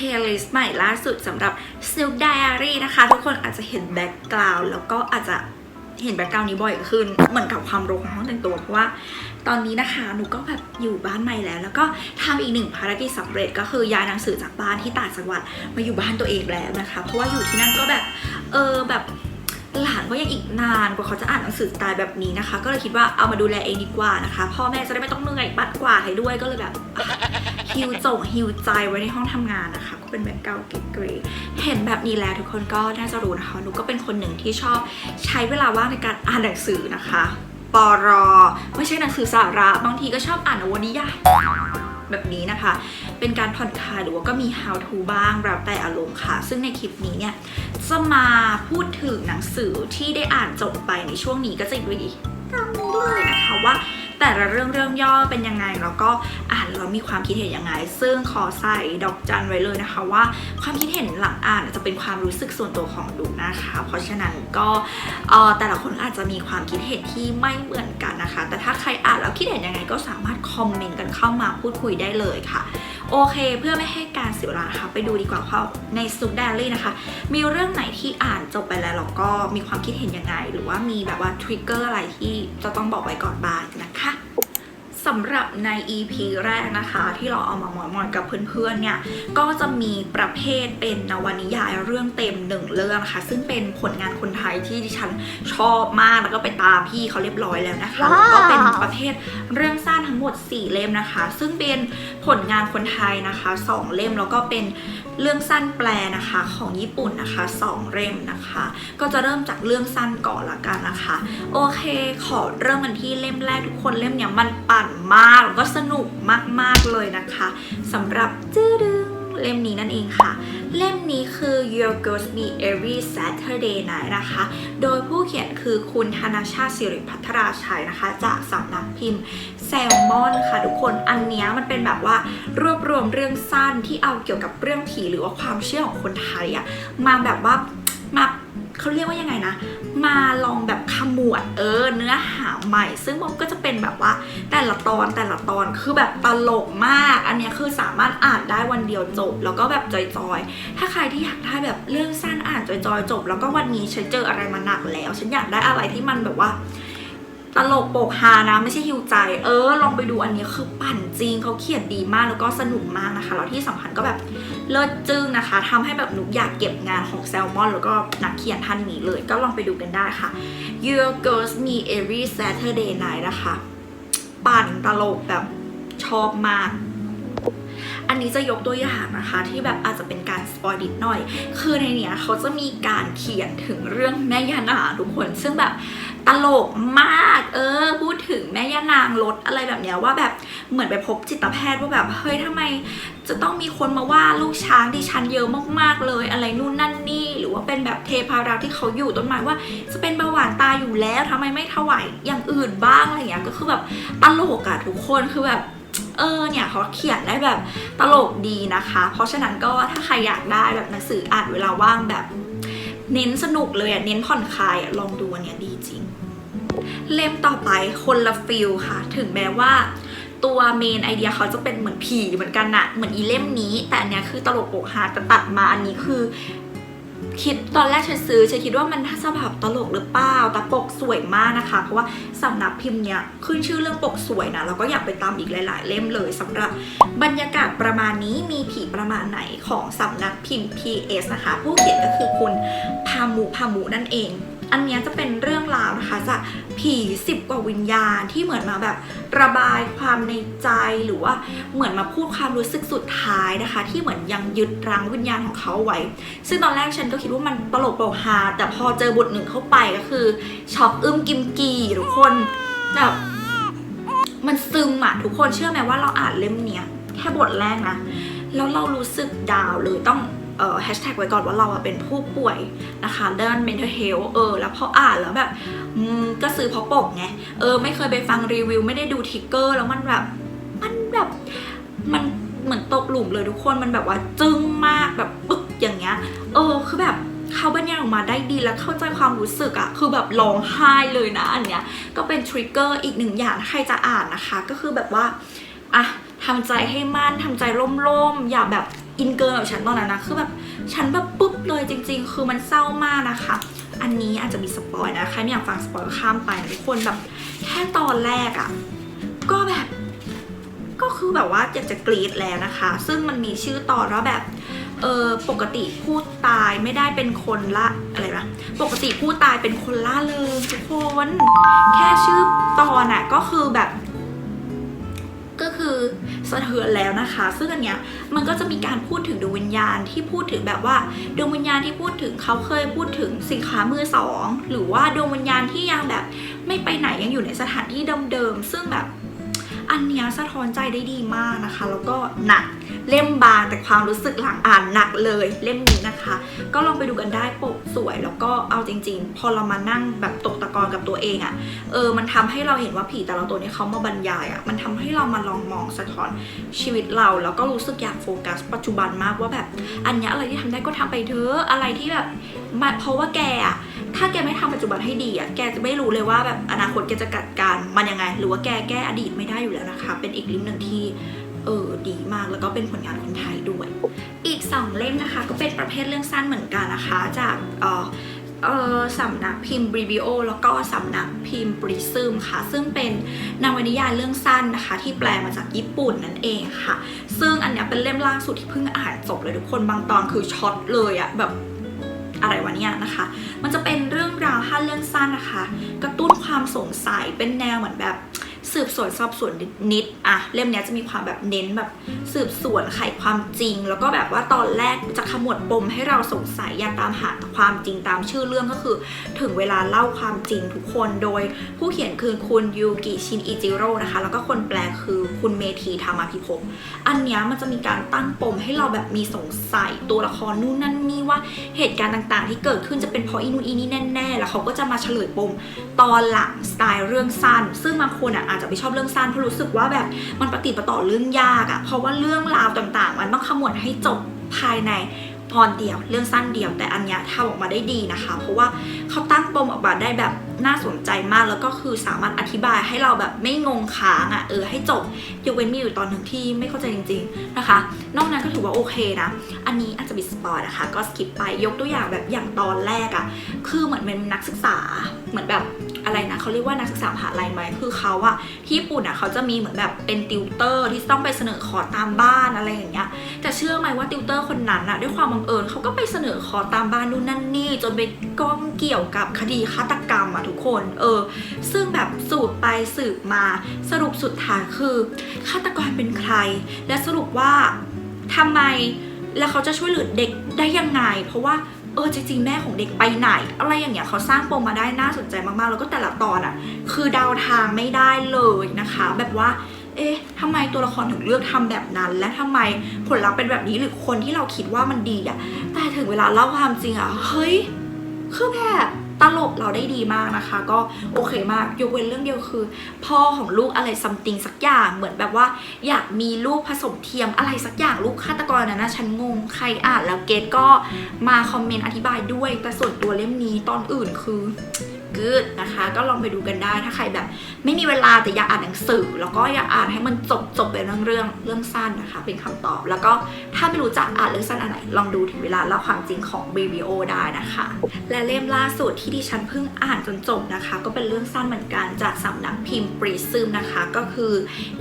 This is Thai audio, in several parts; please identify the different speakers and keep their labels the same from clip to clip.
Speaker 1: ลย์ลิสต์ใหม่ล่าสุดสำหรับ Silk Diary นะคะ ทุกคนอาจจะเห็นแบ็กกราวด์แล้วก็อาจจะเห็นแบ็กกราวด์นี้บ่อยขึ้น เหมือนกับความรกของห้องแต่งตัวเพราะว่าตอนนี้นะคะหนูก็แบบอยู่บ้านใหม่แล้ว แล้วก็ทำอีกหนึ่งภารกิจสำเร็จก็คือย้ายหนังสือจากบ้านที่ต่างจังหวัดมาอยู่บ้านตัวเองแล้วนะคะ เพราะว่าอยู่ที่นั่นก็แบบเออแบบ หลานก็ยังอีกนานกว่าเขาจะอ่านหนังสือสไตล์แบบนี้นะคะ ก็เลยคิดว่าเอามาดูแลเองดีกว่านะคะ พ่อแม่จะได้ไม่ต้องเหนื่อยปัดกวาดให้ด้วยก็เลยแบบฮิวจงฮิวใจไว้ในห้องทำงานนะคะ ก็เป็นแบบเก่าเก๋ๆเห็นแบบนี้แล้วทุกคนก็น่าจะรู้นะคะหนูก็เป็นคนหนึ่งที่ชอบใช้เวลาว่างในการอ่านหนังสือนะคะปอรไม่ใช่หนังสือสาระ บางทีก็ชอบอ่านนวนิยายแบบนี้นะคะ เป็นการผ่อนคลายหรือว่าก็มี how to บ้างแล้วแต่อารมณ์ค่ะ ซึ่งในคลิปนี้เนี่ยจะมาพูดถึงหนังสือที่ได้อ่านจบไปในช่วงนี้ก็จะอยู่ดีตามนี้เลยนะคะว่าแต่ละเรื่องเรื่องย่อเป็นยังไงแล้วก็อ่านแล้วมีความคิดเห็นยังไง ซึ่งขอใส่ดอกจันไว้เลยนะคะ ว่าความคิดเห็นหลังอ่านจะเป็นความรู้สึกส่วนตัวของดูนะคะ เพราะฉะนั้นก็แต่ละคนอาจจะมีความคิดเห็นที่ไม่เหมือนกันนะคะ แต่ถ้าใครอ่านแล้วคิดเห็นยังไงก็สามารถคอมเมนต์กันเข้ามาพูดคุยได้เลยค่ะ โอเค เพื่อไม่ให้การเสียเวลาค่ะ ไปดูดีกว่าว่าในซุป d ดารี่นะคะ มีเรื่องไหนที่อ่านจบไปแล้วแล้วก็มีความคิดเห็นยังไง หรือว่ามีแบบว่าทริกเกอร์อะไรที่จะต้องบอกไว้ก่อนบ้างนะคะ สำหรับใน EP แรกนะคะ ที่เราเอามามอยๆกับเพื่อนๆเนี่ยก็จะมีประเภทเป็นนวนิยายเรื่องเต็มหนึ่งเรื่องค่ะ ซึ่งเป็นผลงานคนไทยที่ดิฉันชอบมากแล้วก็ไปตามพี่เขาเรียบร้อยแล้วนะคะแล้วก็เป็นประเภทเรื่องสั้นทั้งหมด 4 เล่มนะคะ ซึ่งเป็นผลงานคนไทยนะคะสองเล่มแล้วก็เป็นเรื่องสั้นแปลนะคะของญี่ปุ่นนะคะสองเล่มนะคะ ก็จะเริ่มจากเรื่องสั้นก่อนละกันนะคะ โอเค ขอเริ่มกันที่เล่มแรกทุกคนเล่มเนี้ยมันปั่นมากแล้วก็สนุกมากๆเลยนะคะสำหรับจื้อดึงเล่มนี้นั่นเองค่ะ เล่มนี้คือ Your Ghost Me Every Saturday Night นะคะ โดยผู้เขียนคือคุณธนาชาติสิริพัทราชัยนะคะ จากสำนักพิมพ์แซลมอนค่ะทุกคน อันนี้มันเป็นแบบว่ารวบรวมเรื่องสั้นที่เอาเกี่ยวกับเรื่องผีหรือว่าความเชื่อของคนไทยอะมาแบบว่ามา เขาเรียกว่ายังไงนะ มาลองแบบขมวดเออเนื้อหาใหม่ ซึ่งมันก็จะเป็นแบบว่าแต่ละตอนแต่ละตอนคือแบบตลกมาก อันนี้คือสามารถอ่านได้วันเดียวจบ แล้วก็แบบจอยๆ ถ้าใครที่อยากได้แบบเรื่องสั้นอ่านจอยๆจบ แล้วก็วันนี้ฉันเจออะไรมาหนักแล้ว ฉันอยากได้อะไรที่มันแบบว่า ตลกโปกฮานะ ไม่ใช่ฮิวใจ เออ ลองไปดูอันนี้คือปั่นจริงเขาเขียนดีมากแล้วก็สนุกมากนะคะ แล้วที่สำคัญก็แบบเลิศจึ้งนะคะทำให้แบบหนูอยากเก็บงานของแซลมอน แล้วก็นักเขียนท่านนี้เลย ก็ลองไปดูกันได้ค่ะ Your Girls Me Every Saturday Night นะคะ ปั่นตลกแบบชอบมาก อันนี้จะยกตัวอย่างนะคะที่แบบอาจจะเป็นการสปอยดิดหน่อย คือในเนี้ยเขาจะมีการเขียนถึงเรื่องแม่ยานางทุกคน ซึ่งแบบตลกมาก เออ พูดถึงแม่ยานางรถอะไรแบบเนี้ยว่าแบบเหมือนไปพบจิตแพทย์ว่าแบบเฮ้ยทำไมจะต้องมีคนมาว่าลูกช้างดิฉันเยอะมากๆเลย อะไรนู่นนั่นนี่ ว่าเป็นแบบเทพารักษ์ที่เขาอยู่ต้นไม้ว่า จะเป็นเบาหวานตายอยู่แล้วทำไมไม่ถวายอย่างอื่นบ้างอะไรอย่างเงี้ยก็คือแบบตลกอะทุกคนคือแบบเออเนี่ยเขาเขียนได้แบบตลกดีนะคะ เพราะฉะนั้นก็ถ้าใครอยากได้แบบหนังสืออ่านเวลาว่างแบบเน้นสนุกเลยอะเน้นผ่อนคลายอะลองดูอันเนี้ยดีจริง เล่มต่อไปคนละฟิลค่ะ ถึงแม้ว่าตัวเมนไอเดียเขาจะเป็นเหมือนผีเหมือนกันนะเหมือนอีเล่มนี้ แต่อันเนี้ยคือตลกโปกฮาแต่ตัดมาอันนี้คือ คิดตอนแรกฉันซื้อฉันคิดว่ามันถ้าจะแบบตลกหรือเปล่าแต่ปกสวยมากนะคะ เพราะว่าสำนักพิมพ์เนี้ยขึ้นชื่อเรื่องปกสวยนะเราก็อยากไปตามอีกหลาย ๆ เล่มเลยสำหรับบรรยากาศประมาณนี้มีผีประมาณไหนของสำนักพิมพ์ PS นะคะ ผู้เขียนก็คือคุณพามุพามุนั่นเอง อันเนี้ยจะเป็นเรื่องราวนะคะจากผีสิบกว่าวิญญาณที่เหมือนมาแบบระบายความในใจหรือว่าเหมือนมาพูดความรู้สึกสุดท้ายนะคะ ที่เหมือนยังยึดรั้งวิญญาณของเขาไว้ ซึ่งตอนแรกฉันก็คิดว่ามันตลกโปกฮาแต่พอเจอบทหนึ่งเข้าไปก็คือช็อกอึ้มกิมกีทุกคนแบบมันซึมอะทุกคนเชื่อไหมว่าเราอ่านเล่มเนี้ยแค่บทแรกนะแล้วเรารู้สึกดาวเลยต้อง แฮชแท็กไว้ก่อนว่าเราเป็นผู้ป่วยนะคะด้าน mental health เออ แล้วพออ่านแล้วแบบก็ซื้อเพราะปกไง เออ ไม่เคยไปฟังรีวิว ไม่ได้ดูทิกเกอร์ แล้วมันแบบ มันแบบ มันเหมือนตกหลุมเลยทุกคน มันแบบว่าจึ้งมากแบบปึ๊กอย่างเงี้ย เออ คือแบบเขาบรรยายออกมาได้ดีแล้วเข้าใจความรู้สึกอะคือแบบร้องไห้เลยนะอันเนี้ย ก็เป็นทริกเกอร์อีกหนึ่งอย่างใครจะอ่านนะคะ ก็คือแบบว่า อะทำใจให้มั่นทำใจร่มๆ อย่าแบบ อินเกินแบบฉันตอนนั้นนะคือแบบฉันแบบปุ๊บเลยจริง ๆ คือมันเศร้ามากนะคะ อันนี้อาจจะมีสปอยนะใครไม่อยากฟังสปอยก็ข้ามไปนะทุกคนแบบแค่ตอนแรกอะ่ะก็แบบ ก็คือแบบว่าอยากจะกรีดแล้วนะคะ ซึ่งมันมีชื่อตอนว่าแบบเออปกติผู้ตายไม่ได้เป็นคนละอะไรนะปกติผู้ตายเป็นคนล่าเริงทุกคน แค่ชื่อตอนอะก็คือแบบ สะเทือนแล้วนะคะ ซึ่งอันเนี้ยมันก็จะมีการพูดถึงดวงวิญญาณที่พูดถึงแบบว่าดวงวิญญาณที่พูดถึงเขาเคยพูดถึงสินค้ามือสองหรือว่าดวงวิญญาณที่ยังแบบไม่ไปไหนยังอยู่ในสถานที่เดิมๆซึ่งแบบ อันเนี้ยสะท้อนใจได้ดีมากนะคะ แล้วก็หนักเล่มบางแต่ความรู้สึกหลังอ่านหนักเลยเล่มนี้นะคะ ก็ลองไปดูกันได้ปกสวย แล้วก็เอาจริง ๆ พอเรามานั่งแบบตกตะกอนกับตัวเองอะ่ะเออมันทำให้เราเห็นว่าผีแต่ละตัวเนี่ยเขามาบรรยายอะ่ะมันทำให้เรามาลองมองสะท้อนชีวิตเรา แล้วก็รู้สึกอยากโฟกัส ปัจจุบันมากว่าแบบ อันเนี้ยอะไรที่ทำได้ก็ทำไปเถอะอะไรที่แบบเพราะว่าแกอะ ถ้าแกไม่ทำปัจจุบันให้ดีอะ แกจะไม่รู้เลยว่าแบบอนาคตแกจะจัดการมันยังไง หรือว่าแกแก้อดีตไม่ได้อยู่แล้วนะคะ เป็นอีกลิมหนึ่งที่เออดีมากแล้วก็เป็นผลงานคนไทยด้วย อีก 2 เล่มนะคะ ก็เป็นประเภทเรื่องสั้นเหมือนกันนะคะ จากเออเออสำนักพิมพ์บริวิโอแล้วก็สำนักพิมพ์ปริซึมค่ะ ซึ่งเป็นนวนิยายเรื่องสั้นนะคะ ที่แปลมาจากญี่ปุ่นนั่นเองค่ะ ซึ่งอันนี้เป็นเล่มล่าสุดที่เพิ่งอ่านจบเลยทุกคนบางตอนคือช็อตเลยอะแบบ อะไรวะเนี่ยนะคะ มันจะเป็นเรื่องราวห้าเรื่องสั้นนะคะ กระตุ้นความสงสัยเป็นแนวเหมือนแบบ สืบสวนสอบสวนนิดๆอะเล่มนี้จะมีความแบบเน้นแบบสืบสวนไขความจริง แล้วก็แบบว่าตอนแรกจะขมวดปมให้เราสงสัยอยากตามหาความจริงตามชื่อเรื่องก็คือ ถึงเวลาเล่าความจริงทุกคนโดยผู้เขียนคือคุณยูกิชินอิจิโร่นะคะ แล้วก็คนแปลคือคุณเมธีธรรมาภิภพอันนี้มันจะมีการตั้งปมให้เราแบบมีสงสัยตัวละครนู่นนั่นนี่ว่าเหตุการณ์ต่างๆ ที่เกิดขึ้นจะเป็นเพราะอีนู่นอีนี่แน่ๆแล้วเขาก็จะมาเฉลยปมตอนหลังสไตล์เรื่องสั้น ซึ่งบางคนอะอาจจะไม่ชอบเรื่องสั้นเพราะรู้สึกว่าแบบมันปฏิประต่อเรื่องยากอะเพราะว่าเรื่องราวต่างๆ มันต้องขมวดให้จบภายในตอนเดียวเรื่องสั้นเดียวแต่อันเนี้ยทำออกมาได้ดีนะคะ เพราะว่าเขาตั้งปมออกมาได้แบบน่าสนใจมากแล้วก็คือสามารถอธิบายให้เราแบบไม่งงค้างอะเออให้จบยกเว้นมีอยู่ตอนหนึ่งที่ไม่เข้าใจจริง ๆนะคะ นอกนั้นก็ถือว่าโอเคนะอันนี้อาจจะมีสปอยนะคะก็สกิปไปยกตัวอย่างแบบอย่างตอนแรกอะคือเหมือนเป็นนักศึกษาเหมือนแบบ อะไรนะเขาเรียกว่านักศึกษามหาลัยไหมคือเขาอะที่ญี่ปุ่นอะเขาจะมีเหมือนแบบเป็นติวเตอร์ที่ต้องไปเสนอคอร์สตามบ้านอะไรอย่างเงี้ยแต่เชื่อไหมว่าติวเตอร์คนนั้นอะด้วยความบังเอิญเขาก็ไปเสนอคอร์สตามบ้านนู่นนั่นนี่ จนไปก้องเกี่ยวกับคดีฆาตกรรมอะทุกคนเออ ซึ่งแบบสูตรไปสืบมาสรุปสุดท้ายคือฆาตกรเป็นใคร และสรุปว่าทำไมแล้วเขาจะช่วยเหลือเด็กได้ยังไง เพราะว่า เออจริงๆแม่ของเด็กไปไหน อะไรอย่างเงี้ยเขาสร้างปมมาได้น่าสนใจมากๆ แล้วก็แต่ละตอนอะ่ะ คือเดาทางไม่ได้เลยนะคะ แบบว่า เอ๊ะทำไมตัวละครถึงเลือกทำแบบนั้น และทำไมผลลัพธ์เป็นแบบนี้หรือคนที่เราคิดว่ามันดีอะ่ะแต่ถึงเวลาเล่าความจริงอะ่ะเฮ้ยคือแบบ ตลกเราได้ดีมากนะคะ ก็โอเคมากยกเว้นเรื่องเดียวคือ พ่อของลูกอะไรซัมติงสักอย่างเหมือนแบบว่า อยากมีลูกผสมเทียมอะไรสักอย่างลูกฆาตกรนะนะฉันงงใครอ่านแล้วเกตก็มาคอมเมนต์อธิบายด้วย แต่ส่วนตัวเล่มนี้ตอนอื่นคือ กูดนะคะ ก็ลองไปดูกันได้ถ้าใครแบบ ไม่มีเวลาแต่อยากอ่านหนังสือ แล้วก็อยากอ่านให้มันจบจบเป็นเรื่องเรื่องเรื่องสั้นนะคะ เป็นคำตอบ แล้วก็ถ้าไม่รู้จักอ่านเรื่องสั้นอันไหนลองดูถึงเวลาเล่าความจริงของ b ี o ได้นะคะ และเล่มล่าสุดที่ดิฉันเพิ่งอ่านจนจบนะคะ ก็เป็นเรื่องสั้นเหมือนกันจากสำนักพิมพ์ปรีซึมนะคะ ก็คือ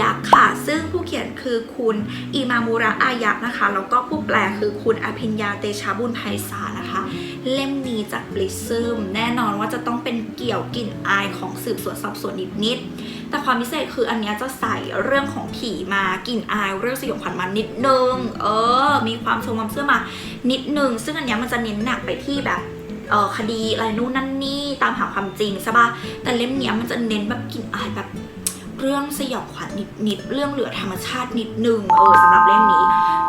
Speaker 1: ยักษ์ค่ะ ซึ่งผู้เขียนคือคุณอิมามูระอายักษ์นะคะแล้วก็ผู้แปลคือคุณอภิญญาเตชะบุญไพศาล เล่มนี้จากบลิซึมแน่นอนว่าจะต้องเป็นเกี่ยวกลิ่นอายของสืบสวนสอบสวนนิดๆแต่ความพิเศษคืออันนี้จะใส่เรื่องของผีมากลิ่นอายเรื่องสยองขวัญมานิดนึง เออ มีความทรงความเชื่อมานิดนึง ซึ่งอันนี้มันจะเน้นหนักไปที่แบบออคดีอะไรนู่นนั่นนี่ตามหาความจริงใช่ปะแต่เล่มเนี้ยมันจะเน้นแบบกลิ่นอายแบบ เรื่องสยองขวัญนิดๆเรื่องเหลือธรรมชาตินิดนึงเออสำหรับเล่มนี้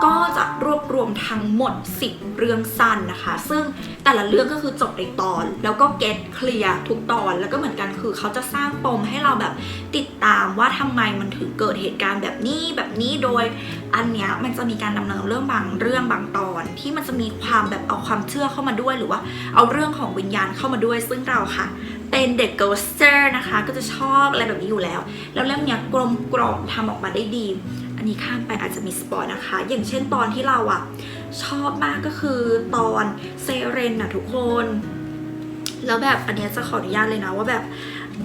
Speaker 1: ก็จะรวบรวมทั้งหมด 10 เรื่องสั้นนะคะ ซึ่งแต่ละเรื่องก็คือจบในตอน แล้วก็เก็ตเคลียร์ทุกตอนแล้วก็เหมือนกันคือเขาจะสร้างปมให้เราแบบติดตามว่าทำไมมันถึงเกิดเหตุการณ์แบบนี้แบบนี้โดย อันเนี้ยมันจะมีการดำเนินเรื่องบางเรื่องบางตอน ที่มันจะมีความแบบเอาความเชื่อเข้ามาด้วยหรือว่า เอาเรื่องของวิญญาณเข้ามาด้วยซึ่งเราค่ะ เป็นเด็ก ghoster นะคะ ก็จะชอบอะไรแบบนี้อยู่แล้ว แล้วเรื่องเนี้ยกลมกล่อมทำออกมาได้ดี อันนี้ข้ามไปอาจจะมีสปอยนะคะ อย่างเช่นตอนที่เราอะชอบมากก็คือตอนเซเรนอะทุกคน แล้วแบบอันเนี้ยจะขออนุญาตเลยนะว่าแบบ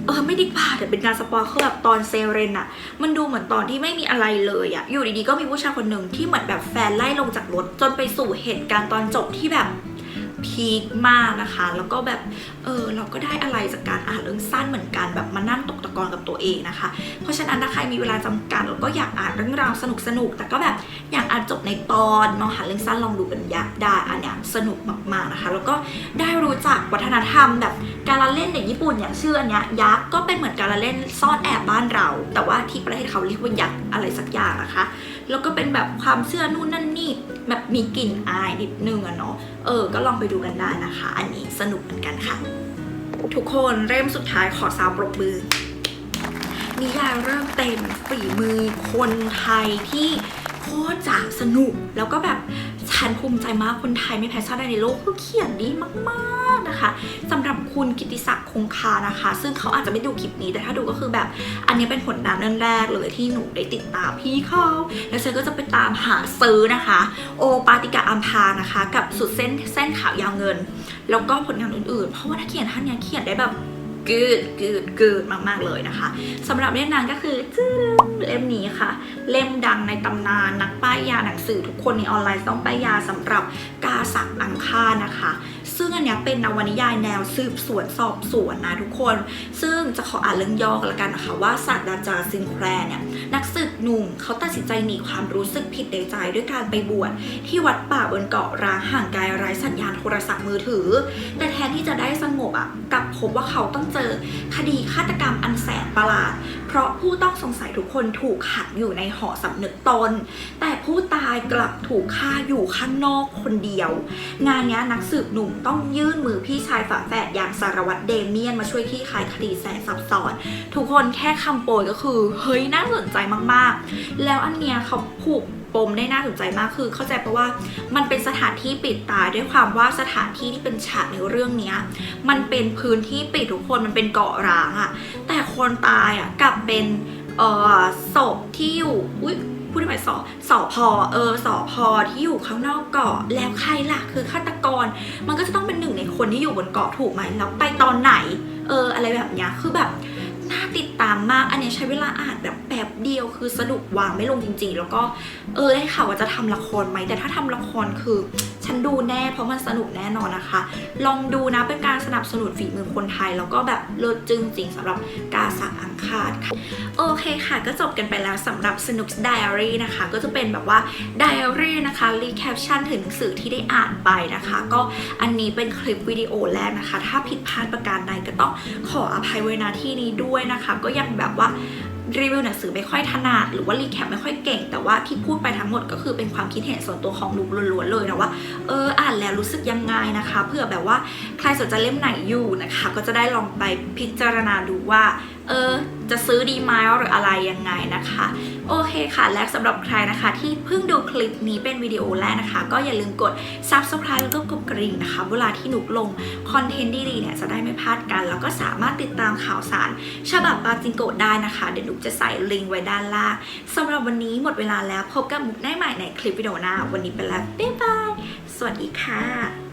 Speaker 1: เออไม่ดีกว่าแต่เป็นการสปอยคือแบบตอนเซเรนอะมันดูเหมือนตอนที่ไม่มีอะไรเลยอะอยู่ดีๆก็มีผู้ชายคนหนึ่งที่เหมือนแบบแฟนไล่ลงจากรถจนไปสู่เหตุการณ์ตอนจบที่แบบ พีคมากนะคะ แล้วก็แบบเออเราก็ได้อะไรจากการอ่านเรื่องสั้นเหมือนกันแบบมานั่งตกตะกอนกับตัวเองนะคะ เพราะฉะนั้นถ้าใครมีเวลาจำกัดแล้วก็อยากอ่านเรื่องราวสนุกๆแต่ก็แบบอยากอ่านจบในตอนมองหาเรื่องสั้นลองดูกันยักได้อันเนี้ยสนุกมากๆนะคะ แล้วก็ได้รู้จักวัฒนธรรมแบบการละเล่นในญี่ปุ่นอย่างชื่ออันเนี้ยยักษ์ก็เป็นเหมือนการละเล่นซ่อนแอบบ้านเรา แต่ว่าที่ประเทศเขาเรียกว่ายักษ์อะไรสักอย่างนะคะ แล้วก็เป็นแบบความเชื่อนู่นนั่นนี่แบบมีกลิ่นอายนิดนึงอะเนาะเออ ก็ลองไปดูกันได้นะคะ อันนี้สนุกเหมือนกันค่ะ ทุกคนเริ่มสุดท้ายขอซาวปรบมือนิยายเริ่มเต็มฝีมือคนไทยที่โคตรจะสนุกแล้วก็แบบ ฉันภูมิใจมากคนไทยไม่แพ้ชาติใดในโลกคือเขียนดีมากๆนะคะสำหรับคุณกิติศักดิ์คงคานะคะ ซึ่งเขาอาจจะไม่ดูคลิปนี้แต่ถ้าดูก็คือแบบอันนี้เป็นผลงานเรื่องแรกเลยที่หนูได้ติดตามพี่เขาแล้วฉันก็จะไปตามหาซื้อนะคะ โอปาติกาอัมพานะคะ กับสุดเส้นเส้นขาวยาวเงิน แล้วก็ผลงานอื่นๆ เพราะว่านักเขียนท่านเนี้ยเขียนได้แบบ good good good มากๆเลยนะคะสำหรับเล่มนั้นก็คือจื้อเล่มนี้ค่ะ เล่มดังในตำนานนักป้ายยาหนังสือทุกคนในออนไลน์ต้องป้ายยาสำหรับกาสักอังคารนะคะ ซึ่งอันนี้เป็นนวนิยายแนวสืบสวนสอบสวนนะทุกคน ซึ่งจะขออ่านเรื่องย่อกันละกันนะคะว่าศาสตราจารย์ซินแคร์เนี่ยนักสืบหนุ่มเขาตัดสินใจหนีความรู้สึกผิดในใจด้วยการไปบวชที่วัดป่าบนเกาะร้างห่างไกลไร้สัญญาณโทรศัพท์มือถือ แต่แทนที่จะได้สงบอะกลับพบว่าเขาต้องเจอคดีฆาตกรรมอันแสนประหลาด เพราะผู้ต้องสงสัยทุกคนถูกขังอยู่ในหอสำนึกตน แต่ผู้ตายกลับถูกฆ่าอยู่ข้างนอกคนเดียว งานนี้นักสืบหนุ่มต้องยื่นมือพี่ชายฝาแฝดอย่างสารวัตรเดเมียนมาช่วยคลี่คลายคดีแสนซับซ้อน ทุกคนแค่คำโปรยก็คือ เฮ้ยน่าสนใจมากๆ แล้วอันเนี้ยเขาผูก ปมได้น่าสนใจมากคือเข้าใจเพราะว่ามันเป็นสถานที่ปิดตายด้วยความว่าสถานที่ที่เป็นฉากในเรื่องเนี้ยมันเป็นพื้นที่ปิดทุกคนมันเป็นเกาะร้างอะแต่คนตายอะกลับเป็นเออศพที่อยู่อุ้ยพูดได้ไหมสอสอพอเออสอพอที่อยู่ข้างนอกเกาะแล้วใครล่ะคือฆาตกร มันก็จะต้องเป็นหนึ่งในคนที่อยู่บนเกาะถูกไหมแล้วไปตอนไหน เอออะไรแบบเนี้ยคือแบบ ติดตามมาก อันเนี้ยใช้เวลาอ่านแบบแป๊บเดียวคือสนุกวางไม่ลงจริง ๆ แล้วก็เออได้ข่าวว่าจะทำละครไหมแต่ถ้าทำละครคือ ฉันดูแน่เพราะมันสนุกแน่นอนนะคะ ลองดูนะเป็นการสนับสนุนฝีมือคนไทย แล้วก็แบบเลิศจึงจริงสำหรับกาสักอังคารค่ะโอเคค่ะก็จบกันไปแล้วสำหรับสนุก Diary นะคะ ก็จะเป็นแบบว่า Diary นะคะรีแคปชั่นถึงหนังสือที่ได้อ่านไปนะคะ ก็อันนี้เป็นคลิปวิดีโอแรกนะคะ ถ้าผิดพลาดประการใดก็ต้องขออภัยไว้ณที่นี้ด้วยนะคะ ก็ยังแบบว่า รีวิวหนังสือไม่ค่อยถนัดหรือว่ารีแคปไม่ค่อยเก่ง แต่ว่าที่พูดไปทั้งหมดก็คือเป็นความคิดเห็นส่วนตัวของลูกล้วนๆเลยนะว่าเอออ่านแล้วรู้สึกยังไงนะคะเพื่อแบบว่าใครสนใจเล่มไหนอยู่นะคะ ก็จะได้ลองไปพิจารณาดูว่า เออจะซื้อดีไหมหรืออะไรยังไงนะคะ โอเคค่ะ และสำหรับใครนะคะ ที่เพิ่งดูคลิปนี้เป็นวิดีโอแรกนะคะ ก็อย่าลืมกด subscribe แล้วก็กดกระดิ่งนะคะ เวลาที่หนุกลงคอนเทนต์ดีๆเนี่ยจะได้ไม่พลาดกัน แล้วก็สามารถติดตามข่าวสาร ฉบับปาจิงโกได้นะคะ เดี๋ยวหนุกจะใส่ลิงก์ไว้ด้านล่างสำหรับวันนี้หมดเวลาแล้วพบกับมุกได้ใหม่ในคลิปวิดีโอหน้าวันนี้ไปแล้วบ๊ายบายสวัสดีค่ะ